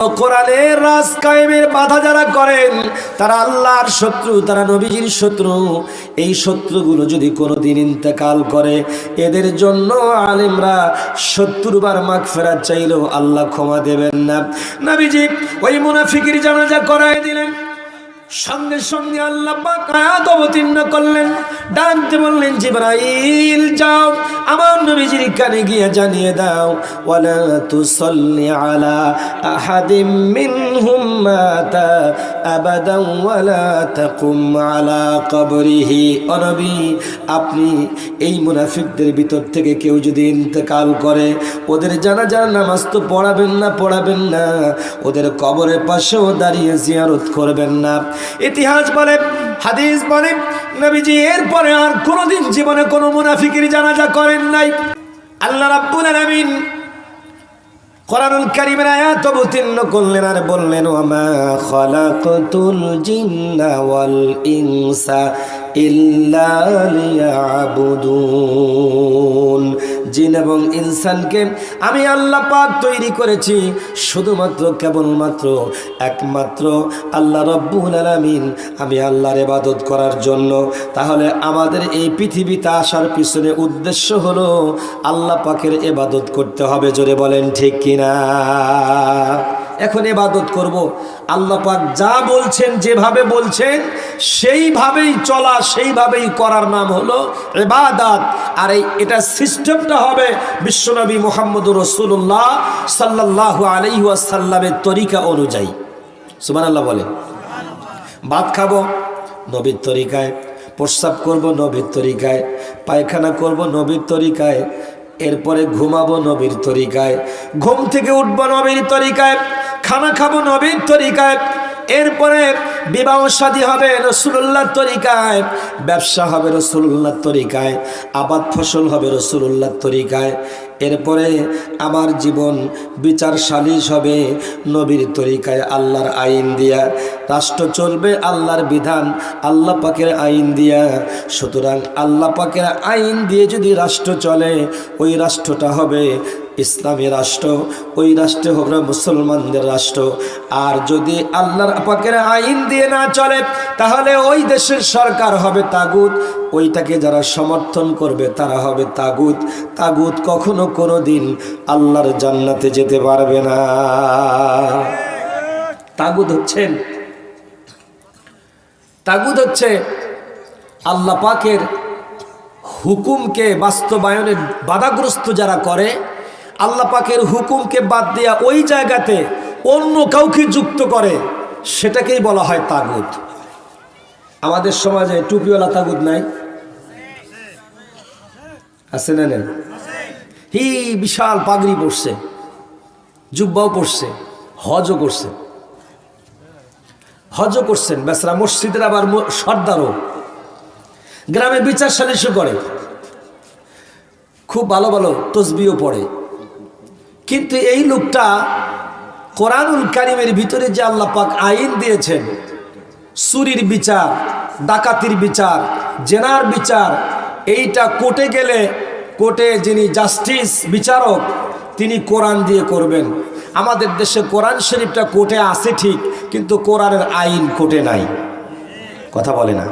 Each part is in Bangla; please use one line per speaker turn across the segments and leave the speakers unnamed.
কোরআনের রাজ কায়েমের বাধা যারা করেন, তারা আল্লাহর শত্রু, তারা নবীজির শত্রু। এই শত্রুগুলো যদি কোনো দিন ইন্তেকাল করে, এদের জন্য আলেমরা সত্তর বার মাগ ফেরাত চাইলেও আল্লাহ ক্ষমা দেবেন না। নবীজি ওই মুনাফিকির জানাজা করায় দিলেন। সঙ্গে সঙ্গে আল্লাহ পাক আয়াত অবতীর্ণ করলেন। ডানতে বললেন, জিব্রাইল, যাও, আমার নবীজির কানে গিয়ে জানিয়ে দাও, ওয়ালা তুসাল্লি আলা আহাদিম মিনহুম মাতা আবাদান ওয়ালা তাকুম আলা কবরিহি। ও নবী, আপনি এই মুনাফিকদের ভিতর থেকে কেউ যদি ইন্তেকাল করে, ওদের জানাজার নামাজ তো পড়াবেন না পড়াবেন না। ওদের কবরের পাশেও দাঁড়িয়ে জিয়ারত করবেন না। ইতিহাস বলে, হাদিস বলে, নবীজি এরপরে আর কোনোদিন জীবনে কোনো মুনাফিকের জানাজা করেন নাই। আল্লাহ রাব্বুল আলামিন ইনসা জিন এবং ইনসানকে আমি আল্লাহ পাক তৈরি করেছি। শুধুমাত্র কেবলমাত্র, একমাত্র আল্লাহ রব্বুল আলামিন আমি আল্লাহর ইবাদত করার জন্য। তাহলে আমাদের এই পৃথিবীতে আসার পিছনে উদ্দেশ্য হলো আল্লাহ পাকের ইবাদত করতে হবে, জোরে বলেন ঠিক কিনা? এখন এবাদত করব। আল্লাহ পাক যা বলছেন, যেভাবে বলছেন, সেইভাবেই চলা, সেইভাবেই করার নাম হলো এবাদাত আর এই, এটা সিস্টেমটা হবে বিশ্বনবী মোহাম্মদ রসুল্লাহ সাল্লাহ আলহিহাসাল্লামের তরিকা অনুযায়ী। সুমান আল্লাহ বলে ভাত খাব, নবীর তরিকায়। প্রস্রাব করব, নবীর তরিকায়। পায়খানা করব, নবীর তরিকায়। এরপরে ঘুমাবো, নবীর তরিকায়। ঘুম থেকে উঠবো, নবীর তরিকায়। খানা খাব নবীর তরিকায়। এরপরে বিবাহ শাদী হবে রসুল্লাহ তরিকায়, ব্যবসা হবে রসুল্লাহ তরিকায়, আবাদ ফসল হবে রসুল্লাহ তরিকায়। এরপরে আমার জীবন বিচার সালিশ হবে নবীর তরিকায়, আল্লাহর আইন দিয়া। রাষ্ট্র চলবে আল্লাহর বিধান, আল্লাহ পাকের আইন দিয়া। সুতরাং আল্লাহ পাকের আইন দিয়ে যদি রাষ্ট্র চলে, ওই রাষ্ট্রটা হবে ইসলামী রাষ্ট্র, ওই রাষ্ট্রে হবে মুসলমানদের রাষ্ট্র। আর যদি আল্লাহর পাকের আইন দিয়ে না চলে, তাহলে ওই দেশের সরকার হবে তাগুত। ওইটাকে যারা সমর্থন করবে, তারা হবে তাগুত। তাগুত কখনো কোনো দিন আল্লাহর জান্নাতে যেতে পারবে না। তাগুত হচ্ছেন তাগুত হচ্ছে আল্লাহ পাকের হুকুমকে বাস্তবায়নে বাধাগ্রস্ত যারা করে আল্লাহ পাকের হুকুমকে বাদ দিয়া ওই জায়গাতে অন্য কাউকে যুক্ত করে, সেটাকেই বলা হয় তাগুত। আমাদের সমাজে টুপিওয়ালা তাগুত নাই? আছে না নেই? হি, বিশাল পাগড়ি পড়ছে জুব্বাও পড়ছে হজও করছে। হজও করছেন বেসরা মসজিদের আবার সর্দারও। গ্রামে বিচার সালিশও করে। খুব ভালো ভালো তসবিও পড়ে। কিন্তু এই লোকটা কোরআনুল কারিমের ভিতরে যে আল্লাহ পাক আইন দিয়েছেন, চুরির বিচার, ডাকাতির বিচার, জেনার বিচার, এইটা কোর্টে গেলে কোর্টে যিনি জাস্টিস, বিচারক, তিনি কোরআন দিয়ে করবেন। আমাদের দেশে কোরআন শরীফটা কোর্টে আছে ঠিক, কিন্তু কোরআনের আইন কোর্টে নাই। কথা বলে না।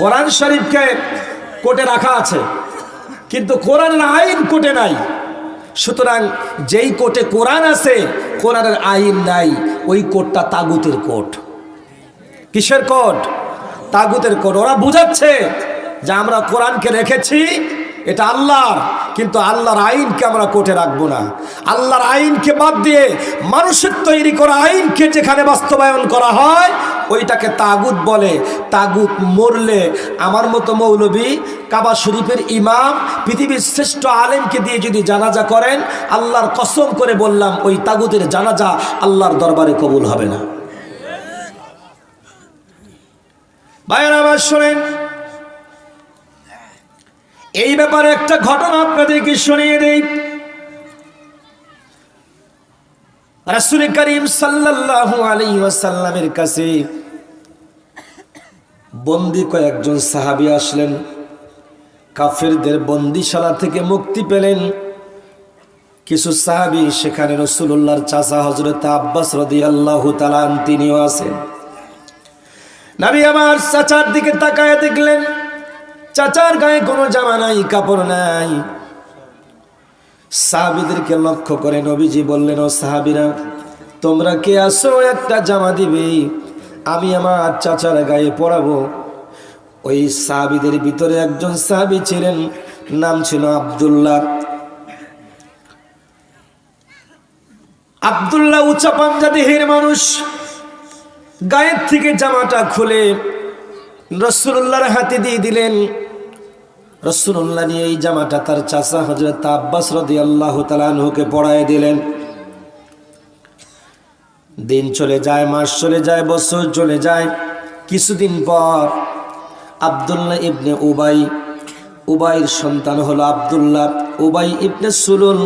কোরআন শরীফকে কোর্টে রাখা আছে, কিন্তু কোরআনের আইন কোর্টে নাই। সুতরাং যেই কোর্টে কোরআন আছে, কোরআনের আইন নাই, ওই কোর্টটা তাগুতের কোর্ট কিসের কোর্ট তাগুতের কোর্ট ওরা বুঝাচ্ছে যে আমরা কোরআনকে রেখেছি এটা আল্লাহর, কিন্তু আল্লাহর আইনকে আমরা কোর্টে রাখব না। আল্লাহর আইনকে বাদ দিয়ে মানুষের তৈরি করা আইনকে যেখানে বাস্তবায়ন করা হয়, ওইটাকে তাগুত বলে। তাগুত মরলে আমার মতো মৌলবী কাবা শরীফের ইমাম, পৃথিবীর শ্রেষ্ঠ আলেমকে দিয়ে যদি জানাজা করেন, আল্লাহর কসম করে বললাম, ওই তাগুতের জানাজা আল্লাহর দরবারে কবুল হবে না। ভাইয়ের আবার শোনেন এই ব্যাপারে একটা ঘটনা আপনাদেরকে শুনিয়ে দেই। রাসুল করিম সাল্লাল্লাহু আলাইহি ওয়াসাল্লামের কাছে বন্দি কয়েকজন সাহাবী আসলেন। কাফেরদের বন্দিশালা থেকে মুক্তি পেলেন। কিছু সাহাবি সেখানে রসুল্লাহর চাচা হজরত আব্বাস রদি আল্লাহ তালান তিনিও আছেন। নাবি আমার চাচার দিকে তাকায় দেখলেন। চাচার গায়ে কোনো জামা নাই, কাপড় নাই। সাহাবিদেরকে লক্ষ্য করে নবীজি বললেন, ও সাহাবিরা, তোমরা কে আসো, একটা জামা দিবে? আমি আমার চাচার গায়ে পরাবো। ওই সাহাবিদের ভিতরে একজন সাহাবি ছিলেন, নাম ছিল আবদুল্লাহ। আবদুল্লাহ উঁচা পাঞ্জাদিহের মানুষ, গায়ের থেকে জামাটা খুলে রসুল্লাহর হাতে দিয়ে দিলেন। রসুল্লাহ নিয়ে এই জামাটা তার চাষা হজরত আব্বাস রদি আল্লাহ তালানহুকে পড়ায় দিলেন। দিন চলে যায়, মাস চলে যায়, বছর চলে যায়। কিছুদিন পর আবদুল্লাহ ইবনে উবাই উবাইয়ের সন্তান হলো আবদুল্লাহ। উবাই ইবনে সুলুল,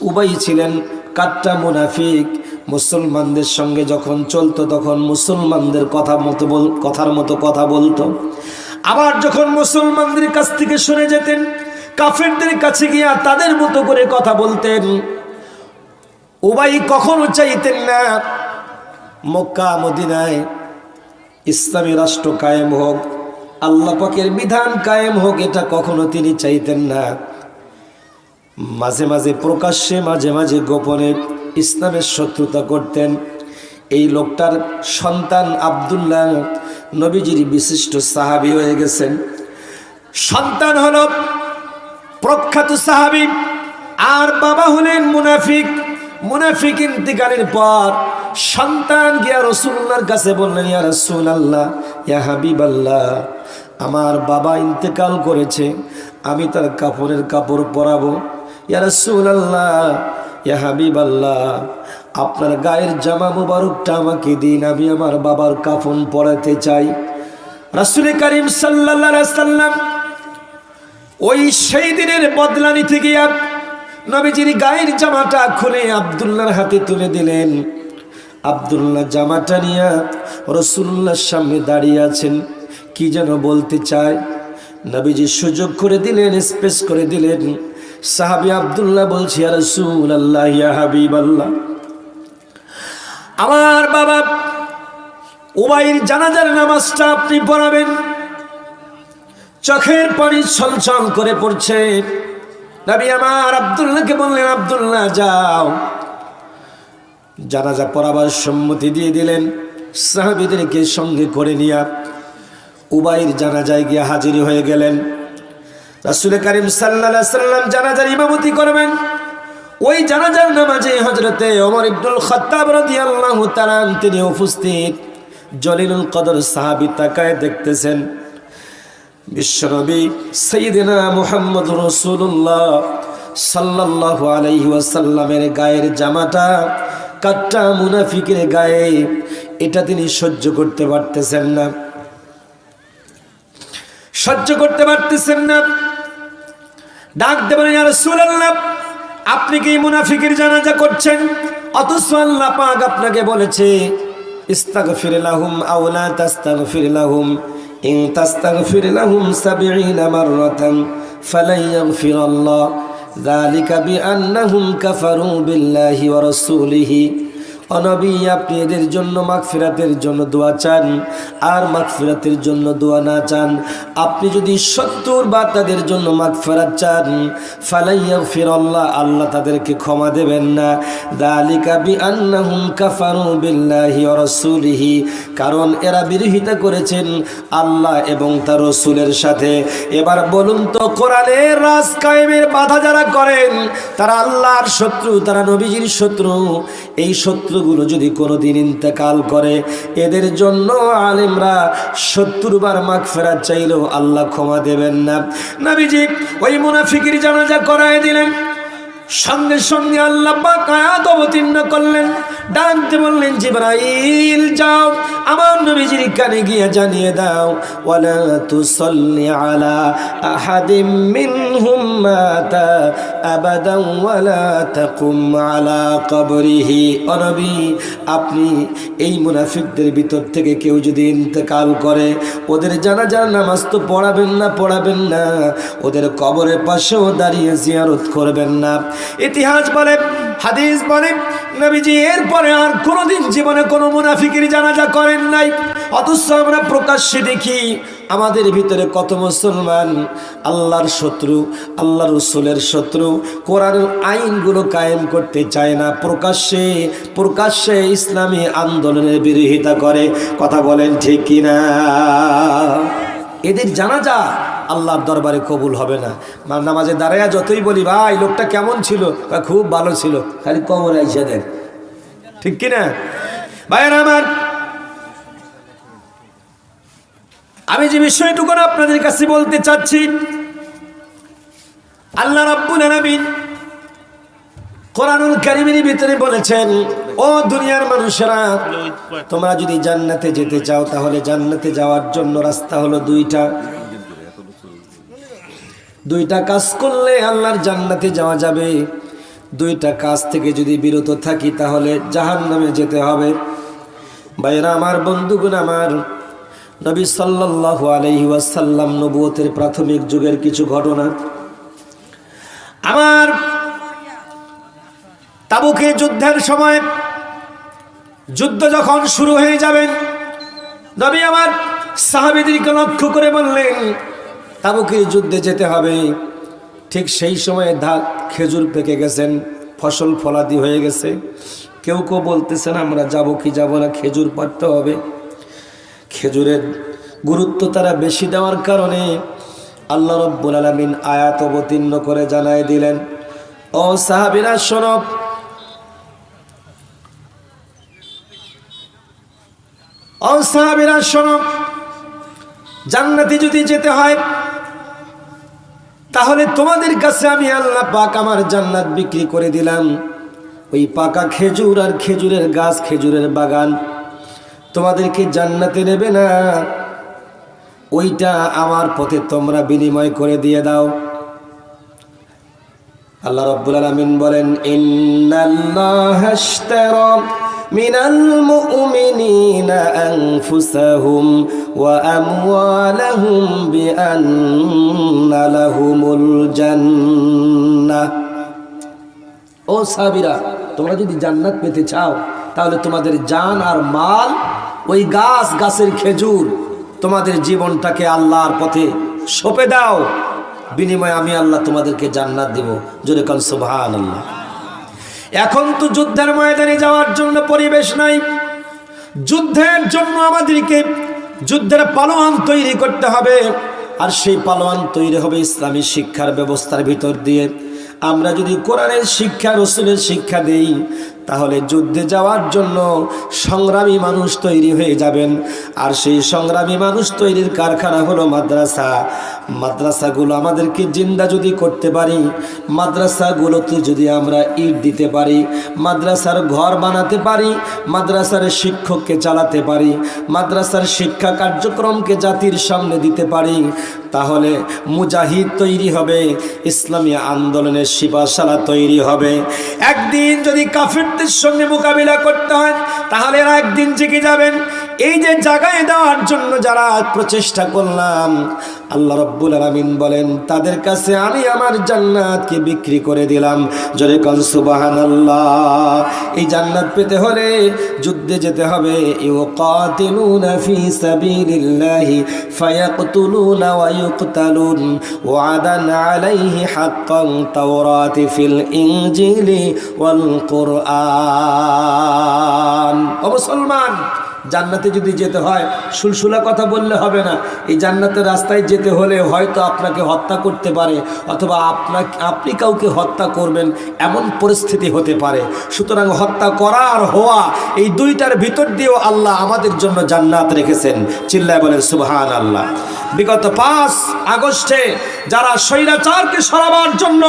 উবাই ছিলেন কাট্টা মুনাফিক। মুসলমানদের সঙ্গে যখন চলতো তখন মুসলমানদের কথা মতো বল কথার মতো কথা বলতো। আবার যখন মুসলমানদের কাছ থেকে শুনে যেতেন, কাফেরদের কাছে গিয়া তাদের মতো করে কথা বলতেন, উবাই কখনো চাইতেন না, মক্কা, মদিনায় ইসলামী রাষ্ট্র কায়েম হোক, আল্লাহ পাকের বিধান কায়েম হোক, এটা কখনো তিনি চাইতেন না। মাঝে মাঝে প্রকাশ্যে, মাঝে মাঝে গোপনে ইসলামের শত্রুতা করতেন। এই লোকটার সন্তান আবদুল্লাহ নবীজির বিশিষ্ট সাহাবি হয়ে গেছেন। সন্তান হল প্রখ্যাত সাহাবি, আর বাবা হলেন মুনাফিক। মুনাফিক ইন্তিকালের পর সন্তান গিয়া রসুল্লাহর কাছে বললেন, ইয়া রসুল আল্লাহ ইয়া হাবিব আল্লাহ আমার বাবা ইন্তেকাল করেছে, আমি তার কাপড়ের কাপড় পরাবো। ইয়া রসুল আল্লাহ ইয়া আপনার গায়ের জামা মুবারকটা আমাকে দিন, আমি আমার বাবার কাফন পরাতে চাই। রাসুল করিম সাল্লাম ওই সেই দিনের বদলা নিতে গিয়া নবীজির গায়ের জামাটা খুলে আবদুল্লার হাতে তুলে দিলেন। আবদুল্লাহ জামাটা নিয়ে রসুল্লাহর সামনে দাঁড়িয়ে আছেন। কি যেন বলতে চায়। নবীজি সুযোগ করে দিলেন, স্পেস করে দিলেন। সাহাবি আবদুল্লাহ বলছি আর রসুল আল্লাহ ইয়া হাবিব আল্লাহ আমার বাবা উবাইর জানাজার নামাজটা আপনি পড়াবেন। চোখের পানি ছলছল করে পড়ছে। নবী আমার আবদুল্লাহকে বললেন, আবদুল্লাহ, যাও। জানাজা পড়াবার সম্মতি দিয়ে দিলেন। সাহাবিদেরকে সঙ্গে করে নিয়া উবাইর জানাজায় গিয়ে হাজির হয়ে গেলেন। রাসুল করিম সাল্লা সাল্লাম জানাজার ইমামতি করবেন। ওই জানাজার নামাজে হজরতে অমর ইবনুল খত্তাব রাদিয়াল্লাহু তিনি উপস্থিত। জলিলুল কদর সাহাবী তাকায় দেখতেছেন। বিশ্বনবী সৈয়দিনা মুহাম্মদ রসুল্লাহ সাল্লাল্লাহু আলাইহি ওয়াসাল্লামের গায়ের জামাটা কাট্টা মুনাফিকের গায়ে, এটা তিনি সহ্য করতে পারতেছেন না। সহ্য করতে পারতেছেন না। ডাক দেবেন আপনি কি মুনাফিকের জানাজা করছেন? অথচ আল্লাহ পাক আপনাকে বলেছে, ইস্তাগফির লাহুম আও লা তাস্তাগফির লাহুম, ইন তাস্তাগফির লাহুম 70 মাররাতান ফালান ইয়াগফিরাল্লাহ যালিকা বিআন্নাহুম কাফারু বিল্লাহি অনবী, আপনি এদের জন্য মাগফিরাতের জন্য দোয়া চান, আর মাগফিরাতের জন্য দোয়া না চান। আপনি যদি সত্তর বা তাদের জন্য মাগফিরাত চান ফালাইয়া ফিরল্লাহ আল্লাহ তাদেরকে ক্ষমা দেবেন না। দালিকা বি আন্নাহুম কাফারু বিল্লাহি রাসূলিহি, কারণ এরা বিরোধিতা করেছেন আল্লাহ এবং তার রসুলের সাথে। এবার বলুন তো, কোরআনের রাজ কায়েমের বাধা যারা করেন, তারা আল্লাহর শত্রু, তারা নবীজির শত্রু। এই শত্রুগুলো যদি কোনোদিন ইন্তেকাল করে, এদের জন্য আলিমরা সত্তর বার ফেরাত চাইলেও আল্লাহ ক্ষমা দেবেন না। নাবিজি ওই মুনাফিকির জানাজা করায় দিলেন। সঙ্গে সঙ্গে আল্লাহ পাক আয়াত অবতীর্ণ করলেন। ডানতে বললেন, জিব্রাইল, যাও, আমার নবীজির কানে গিয়ে জানিয়ে দাও, ওয়ালা তুসাল্লি আলা আহাদিম মিনহুম মাতা আবাদান ওয়ালা তাকুম আলা কবরিহি। ও নবী, আপনি এই মুনাফিকদের ভিতর থেকে কেউ যদি ইন্তেকাল করে, ওদের জানাজার নামাজ তো পড়াবেন না পড়াবেন না। ওদের কবরের পাশেও দাঁড়িয়ে জিয়ারত করবেন না। ইতিহাস বলে, হাদিস বলে, নবীজি এরপরে আর কোনোদিন জীবনে কোনো মুনাফিকের জানাজা করেন নাই। অথচ আমরা প্রকাশ্যে দেখি আমাদের ভিতরে কত মুসলমান, আল্লাহর শত্রু আল্লাহ রসুলের শত্রু, কোরআনের আইনগুলো কায়েম করতে চায় না। প্রকাশ্যে প্রকাশ্যে ইসলামী আন্দোলনের বিরোধিতা করে। কথা বলেন ঠিক কিনা? এদের জানাজা আল্লাহর দরবারে কবুল হবে না। নামাজে দাঁড়াইয়া যতই বলি, ভাই, লোকটা কেমন ছিল? খুব ভালো ছিল। খালি কবর আইসা দেন। ঠিক কিনা? ভাইয়ের আমার, আমি যে বিষয়টুকু আপনাদের কাছে বলতে চাচ্ছি, আল্লাহ রাব্বুল আলামিন কোরআনুল কারিমের ভিতরে বলেছেন, ও দুনিয়ার মানুষেরা, তোমরা যদি জান্নাতে যেতে চাও, তাহলে জান্নাতে যাওয়ার জন্য রাস্তা হলো দুইটা। দুইটা কাজ করলে আল্লাহর জান্নাতে যাওয়া যাবে। দুইটা কাজ থেকে যদি বিরত থাকি, তাহলে জাহান নামে যেতে হবে। বাইরা আমার, বন্ধুগুণ আমার, নবী সাল্লাল্লাহু আলাইহি ওয়াসাল্লাম নবুয়তের প্রাথমিক যুগের কিছু ঘটনা। আমার তাবুকে যুদ্ধের সময় যুদ্ধ যখন শুরু হয়ে যাবেন নবী আমার সাহাবিদেরকে লক্ষ্য করে বললেন তাবুকের যুদ্ধে যেতে হবে। ঠিক সেই সময়ে ধা খেজুর পেকে গেছেন, ফসল ফলাদি হয়ে গেছে। কেউ কেউ বলতেছেন, আমরা যাব কি যাব না, খেজুর পাড়তে হবে। খেজুরের গুরুত্ব তারা বেশি দেওয়ার কারণে আল্লাহ রব্বুল আলমিন আয়াত অবতীর্ণ করে জানায় দিলেন। ও সাহাবিরা সনব ও সাহাবিরা সনব জান্নাতে যদি যেতে হয় তাহলে তোমাদের কাছে আমি আল্লাহ পাক আমার জান্নাত বিক্রি করে দিলাম। ওই পাকা খেজুর আর খেজুরের গাছ, খেজুরের বাগান তোমাদেরকে জান্নাতে নেবে না। ওইটা আমার পথে তোমরা বিনিময় করে দিয়ে দাও। আল্লাহ রব্বুল আলামিন বলেন, ইন্নাল্লাহ মিনাল মুমিনিনা আনফুসাহুম ওয়া আমওয়ালাহুম বিআন্না লাহুমুল ও সাবিরা তোমরা যদি জান্নাত পেতে চাও, তাহলে তোমাদের জান আর মাল ওই গাছ, গাছের খেজুর তোমাদের জীবনটাকে আল্লাহর পথে সঁপে দাও। বিনিময়ে আমি আল্লাহ তোমাদেরকে জান্নাত দিব। জোরে কাল সুবহান আল্লাহ এখন তো যুদ্ধের ময়দানে যাওয়ার জন্য পরিবেশ নাই। যুদ্ধের জন্য আমাদেরকে যুদ্ধের পালোয়ান তৈরি করতে হবে। আর সেই পালোয়ান তৈরি হবে ইসলামী শিক্ষার ব্যবস্থার ভিতর দিয়ে। আমরা যদি কোরআনের শিক্ষা, রসুলের শিক্ষা দেই তাহলে যুদ্ধে যাওয়ার জন্য সংগ্রামী মানুষ তৈরি হয়ে যাবেন। আর সেই সংগ্রামী মানুষ তৈরির কারখানা হলো মাদ্রাসা। মাদ্রাসাগুলো আমাদেরকে জিন্দা যদি করতে পারি, মাদ্রাসাগুলোতে যদি আমরা ইট দিতে পারি, মাদ্রাসার ঘর বানাতে পারি, মাদ্রাসার শিক্ষককে চালাতে পারি, মাদ্রাসার শিক্ষা কার্যক্রমকে জাতির সামনে দিতে পারি, তাহলে মুজাহিদ তৈরি হবে, ইসলামী আন্দোলনের শিপাশালা তৈরি হবে। একদিন যদি কাফিরদের সঙ্গে মোকাবিলা করতে হয় তাহলে এরা একদিন জেগে যাবেন। এই যে জায়গায় দেওয়ার জন্য যারা প্রচেষ্টা করলাম, আল্লাহ রব্বুল আলমিন বলেন, তাদের কাছে আমি আমার জান্নাতকে বিক্রি করে দিলাম। জোরে কন সুবাহান আল্লাহ এই জান্নাত পেতে হলে যুদ্ধে যেতে হবে। কুরআন। ও মুসলমান জান্নাতে যদি যেতে হয়, সুলসুলা কথা বললে হবে না। এই জান্নাতের রাস্তায় যেতে হলে হয়তো আপনাকে হত্যা করতে পারে, অথবা আপনাকে, আপনি কাউকে হত্যা করবেন, এমন পরিস্থিতি হতে পারে। সুতরাং হত্যা করা আর হওয়া, এই দুইটার ভিতর দিয়েও আল্লাহ আমাদের জন্য জান্নাত রেখেছেন। চিল্লায় বলেন সুবহান আল্লাহ বিগত পাঁচ আগস্টে যারা স্বৈরাচারকে সরাবার জন্য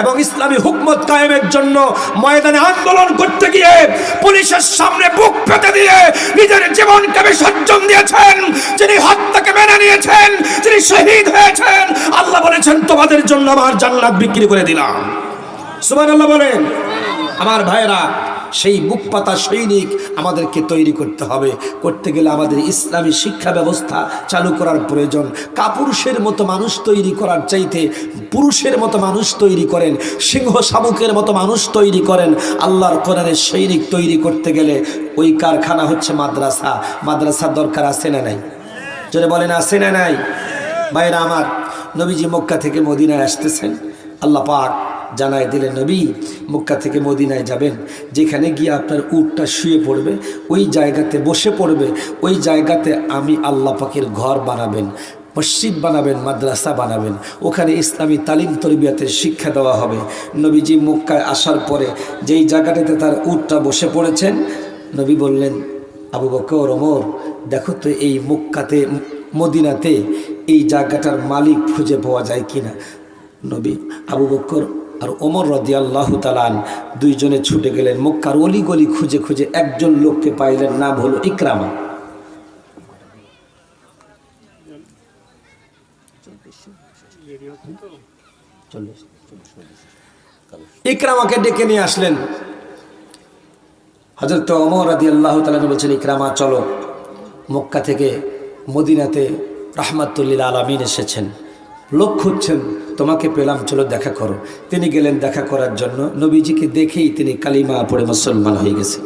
এবং ইসলামী হুকমত কায়েমের জন্য ময়দানে আন্দোলন করতে গিয়ে পুলিশের সামনে বুক পেতে দিয়ে নিজের জীবনকে বিসর্জন দিয়েছেন, যিনি হত্যাকে মেনে নিয়েছেন, যিনি শহীদ হয়েছেন। আল্লাহ বলেছেন, তোমাদের জন্য আমার জান্নাত বিক্রি করে দিলাম। সুমান আল্লাহ বলেন। আমার ভাইয়েরা সেই বুক পাতা সৈনিক আমাদেরকে তৈরি করতে হবে। করতে গেলে আমাদের ইসলামী শিক্ষা ব্যবস্থা চালু করার প্রয়োজন। কাপুরুষের মতো মানুষ তৈরি করার চাইতে পুরুষের মতো মানুষ তৈরি করেন, সিংহ শামুকের মতো মানুষ তৈরি করেন। আল্লাহর কোরআনের সৈনিক তৈরি করতে গেলে ওই কারখানা হচ্ছে মাদ্রাসা। মাদ্রাসার দরকার আছে না নাই? যদি বলেন, আছে না নাই? ভাইরা আমার, নবীজি মক্কা থেকে মদিনায় আসতেছেন। আল্লাহ পাক জানায় দিলেন নবী, মক্কা থেকে মদিনায় যাবেন। যেখানে গিয়ে আপনার উটটা শুয়ে পড়বে, ওই জায়গাতে বসে পড়বে, ওই জায়গাতে আমি আল্লাহ পাকের ঘর বানাবেন, মসজিদ বানাবেন, মাদ্রাসা বানাবেন। ওখানে ইসলামী তালিম তরবিয়াতের শিক্ষা দেওয়া হবে। নবীজি মক্কায় আসার পরে যেই জায়গাটাতে তার উটটা বসে পড়েছেন, নবী বললেন, আবু বকর, ওমর, দেখো তো এই মক্কাতে, মদিনাতে এই জায়গাটার মালিক খুঁজে পাওয়া যায় কিনা? নবী, আবু বকর আর ওমর রদি আল্লাহ তালান দুইজনে ছুটে গেলেন মক্কার অলি গলি খুঁজে খুঁজে একজন লোককে পাইলেন, নাম হলো ইকরামা। ইকরামাকে ডেকে নিয়ে আসলেন। হজরত অমর আদি আল্লাহ তালা বলছেন, ইকরামা, চলো। মক্কা থেকে মদিনাতে রাহমাতুল্লিল আলমিন এসেছেন। লোক খুঁজছেন, তোমাকে পেলাম, চলো দেখা করো। তিনি গেলেন দেখা করার জন্য। নবীজিকে দেখেই তিনি কালিমা পড়ে মুসলমান হয়ে গেছে।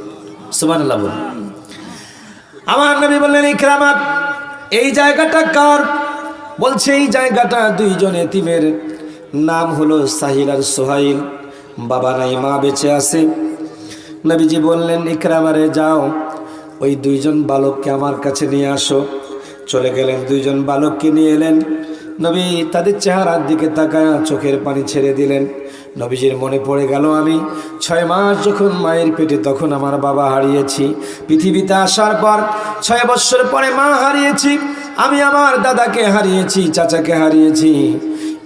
সুমান বলুন। আমার নবী বললেন ইকরামা এই জায়গাটা কার? বলছে, এই জায়গাটা দুইজন এতিমের। নাম হলো সাহিল আর সোহাইল। বাবা নাই মা বেঁচে আছে। নবীজি বললেন ইকরামারে যাও। ওই দুইজন বালককে আমার কাছে নিয়ে আসো। চলে গেলেন, দুইজন বালককে নিয়ে এলেন। নবী তাদের চেহারার দিকে তাকায় চোখের পানি ছেড়ে দিলেন। নবীজির মনে পড়ে গেল, আমি ছয় মাস যখন মায়ের পেটে তখন আমার বাবা হারিয়েছি। পৃথিবীতে আসার পর ছয় বছর পরে মা হারিয়েছি। আমি আমার দাদাকে হারিয়েছি, চাচাকে হারিয়েছি।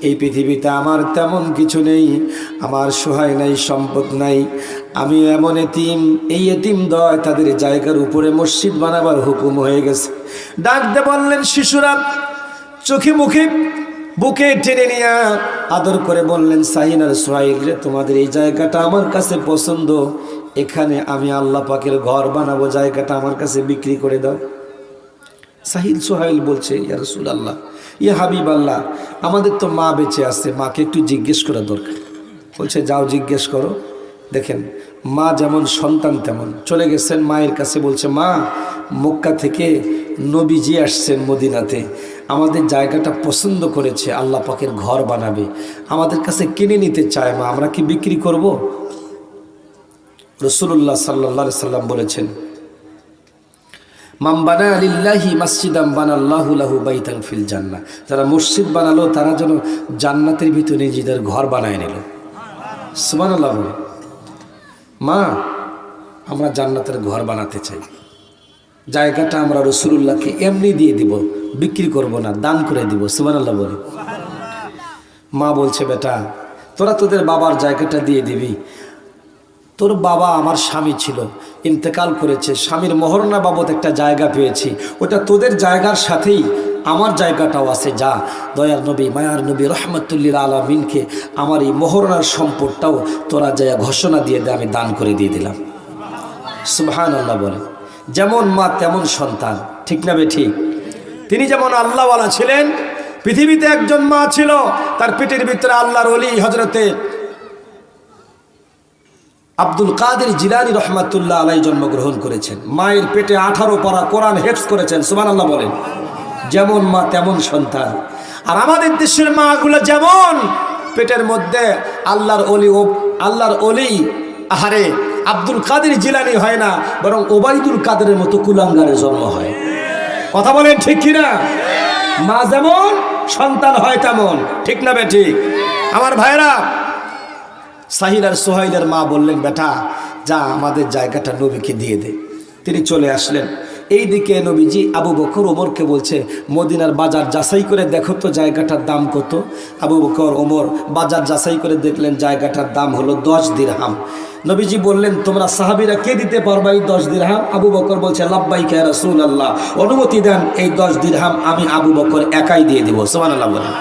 এই পৃথিবীতে আমার তেমন কিছু নেই, আমার সহায় নাই, সম্পদ নাই। আমি এমন এতিম, এই এতিম দয় তাদের জায়গার উপরে মসজিদ বানাবার হুকুম হয়ে গেছে। ডাকতে বললেন, শিশুরা চোখে মুখে বুকে টেনে নিয়ে আদর করে বললেন, সাহিন আর সোহাইল রে, তোমাদের এই জায়গাটা আমার কাছে পছন্দ। এখানে আমি আল্লাহ পাকের ঘর বানাবো, জায়গাটা আমার কাছে বিক্রি করে দাও। সাহিল সোহাইল বলছে, ইয়া রসুল আল্লাহ ইয়া হাবিব আল্লাহ আমাদের তো মা বেঁচে আছে, মাকে একটু জিজ্ঞেস করা দরকার। বলছে, যাও জিজ্ঞেস করো, দেখেন, মা যেমন সন্তান তেমন। চলে গেছেন মায়ের কাছে, বলছে, মা, মক্কা থেকে নবীজি আসছেন মদিনাতে। আমাদের জায়গাটা পছন্দ করেছে, আল্লাহ পাকের ঘর বানাবে। আমাদের কাছে কিনে নিতে চায় মা, আমরা কি বিক্রি করব? রসুল্লাহ সাল্লা সাল্লাম বলেছেন মাম্বানা আলিল্লাহি মাসজিদাম বানাল্লাহু লাহু বাইতাং ফিল জান্নাহ। যারা মসজিদ বানালো, তারা যেন জান্নাতের ভিতরে নিজেদের ঘর বানায় নিল। সুবহানাল্লাহ বলে, মা, আমরা জান্নাতের ঘর বানাতে চাই। জায়গাটা আমরা রসুল্লাহকে এমনি দিয়ে দিব, বিক্রি করব না, দান করে দিব, সুবহানাল্লাহ বলে। মা বলছে, বেটা, তোরা তোদের বাবার জায়গাটা দিয়ে দিবি। তোর বাবা আমার স্বামী ছিল, ইন্তেকাল করেছে, স্বামীর মহরণা বাবদ একটা জায়গা পেয়েছি। ওটা তোদের জায়গার সাথেই আমার জায়গাটাও আছে, যা। দয়ার নবী, মায়ার নবী, রহমতুল্লিল আলমিনকে আমার এই মহরণার সম্পদটাও তোরা যা, ঘোষণা দিয়ে দে, আমি দান করে দিয়ে দিলাম। সুবহান আল্লাহ বলে। যেমন মা তেমন সন্তান। ঠিক না ঠিক তিনি যেমন আল্লাহওয়ালা ছিলেন, পৃথিবীতে একজন মা ছিল, তার পেটের ভিতরে আল্লাহর অলি হজরতে আব্দুল কাদের জিলানি রহমাতুল্লাহ আলাই জন্মগ্রহণ করেছেন। মায়ের পেটে আঠারো পারা কোরআন হেফস করেছেন সুমান আল্লাহ বলেন। যেমন মা তেমন সন্তান। আর আমাদের দেশের মাগুলো যেমন পেটের মধ্যে আল্লাহর অলি ও আল্লাহর অলি আহারে আব্দুল কাদের জিলানি হয় না, বরং ওবায়দুল কাদেরের মতো কুলাঙ্গারে জন্ম হয়। কথা বলেন ঠিক কিনা? মা যেমন, সন্তান হয় তেমন। ঠিক না বে ঠিক আমার ভাইরা সাহিল আর সোহাইলের মা বললেন, বেটা, যা আমাদের জায়গাটা নবীকে দিয়ে দে। তিনি চলে আসলেন। এইদিকে নবীজি আবু বকর ওমরকে বলছে, মদিনার বাজার যাচাই করে দেখো তো জায়গাটার দাম কত। আবু বকর ওমর বাজার যাচাই করে দেখলেন, জায়গাটার দাম হলো দশ দিরহাম। নবীজি বললেন, তোমরা সাহাবিরা কে দিতে পারবা এই দশ দিরহাম? আবু বকর বলছে লাব্বাই কে রসুল আল্লাহ অনুমতি দেন, এই দশ দিরহাম আমি আবু বকর একাই দিয়ে দেবো। সোমান আল্লাহ বলেন।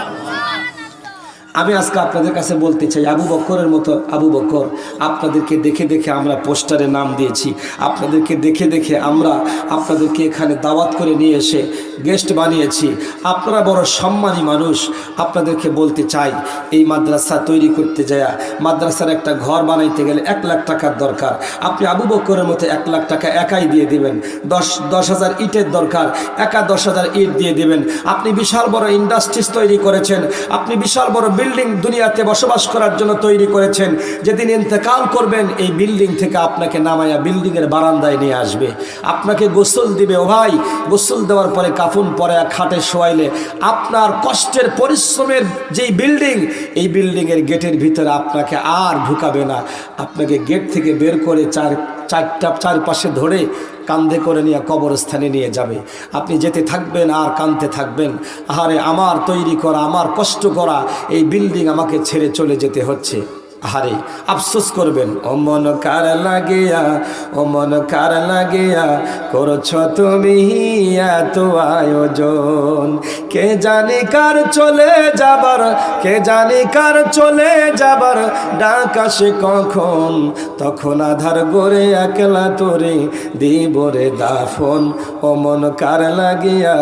আমি আজকে আপনাদের কাছে বলতে চাই, আবু বক্করের মতো আবু বক্কর, আপনাদেরকে দেখে দেখে আমরা পোস্টারে নাম দিয়েছি। আপনাদেরকে দেখে দেখে আমরা আপনাদেরকে এখানে দাওয়াত করে নিয়ে এসে গেস্ট বানিয়েছি। আপনারা বড় সম্মানী মানুষ। আপনাদেরকে বলতে চাই, এই মাদ্রাসা তৈরি করতে যায়, মাদ্রাসার একটা ঘর বানাইতে গেলে এক লাখ টাকার দরকার। আপনি আবু বক্করের মতো এক লাখ টাকা একাই দিয়ে দিবেন। দশ দশ হাজার ইটের দরকার, একা দশ হাজার ইট দিয়ে দিবেন। আপনি বিশাল বড় ইন্ডাস্ট্রিজ তৈরি করেছেন। আপনি বিশাল বড় বিল্ডিং দুনিয়াতে বসবাস করার জন্য তৈরি করেছেন। যেদিন ইন্তেকাল করবেন, এই বিল্ডিং থেকে আপনাকে নামায়া বিল্ডিংয়ের বারান্দায় নিয়ে আসবে। আপনাকে গোসল দিবে, ও ভাই, গোসল দেওয়ার পরে কাফুন পরে খাটে শোয়াইলে আপনার কষ্টের পরিশ্রমের যেই বিল্ডিং, এই বিল্ডিংয়ের গেটের ভিতরে আপনাকে আর ঢুকাবে না। আপনাকে গেট থেকে বের করে চার, চারটা, চারপাশে ধরে কান্ধে করে নিয়ে কবরস্থানে নিয়ে যাবে। আপনি যেতে থাকবেন আর কানতে থাকবেন। আহারে, আমার তৈরি করা, আমার কষ্ট করা, এই বিল্ডিং আমাকে ছেড়ে চলে যেতে হচ্ছে। আহারে, আফসোস করবেন, ও মন কার লাগিয়া, ও মন কার লাগিয়া, করছ তুমি এত আয়োজন। কে জানি কার চলে যাবার, কে জানি কার চলে যাবার, ডাক আসে কখন? তখন আধার গড়ে একলা তোরে দিবরে দাফন। ও মন কার লাগিয়া,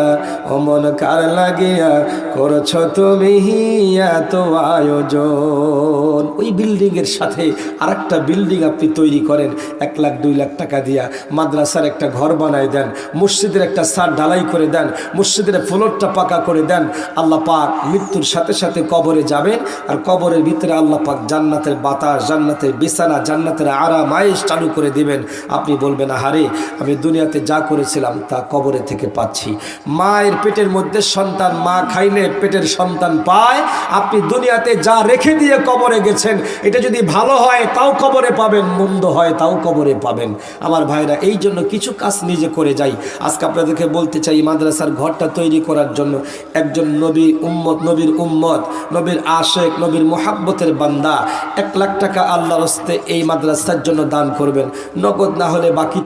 ও মন কার লাগিয়া, করছ তুমি এত আয়োজন। ওই বিল্ডিংয়ের সাথে আরেকটা বিল্ডিং আপনি তৈরি করেন, এক লাখ, দুই লাখ টাকা দিয়া। মাদ্রাসার একটা ঘর বানায় দেন, মসজিদের একটা সার ঢালাই করে দেন, মসজিদের ফ্লোরটা পাকা করে দেন। আল্লাহ পাক মৃত্যুর সাথে সাথে কবরে যাবেন আর কবরের ভিতরে আল্লাহ পাক জান্নাতের বাতাস, জান্নাতের বিছানা, জান্নাতের আরাম আয়েস চালু করে দিবেন। আপনি বলবেন, আহারে, আমি দুনিয়াতে যা করেছিলাম তা কবরে থেকে পাচ্ছি। মায়ের পেটের মধ্যে সন্তান, মা খাইলে পেটের সন্তান পায়। আপনি দুনিয়াতে যা রেখে দিয়ে কবরে গেছেন এটা যদি ভালো হয়, তাও কবরে পাবেন, মন্দ হয়, তাও কবরে পাবেন। আমার ভাইরা, এই জন্য কিছু কাজ নিজে করে যাই। আজকে আপনাদেরকে বলতে চাই মাদ্রাসার ঘরটা তৈরি করার জন্য একজন নবী উম্মত, নবীর উম্মত, নবীর আশেক, নবীর মোহাব্বতের বান্দা, এক লাখ টাকা আল্লাহর হস্তে এই মাদ্রাসার জন্য দান করবেন। নগদ না হলে বাকি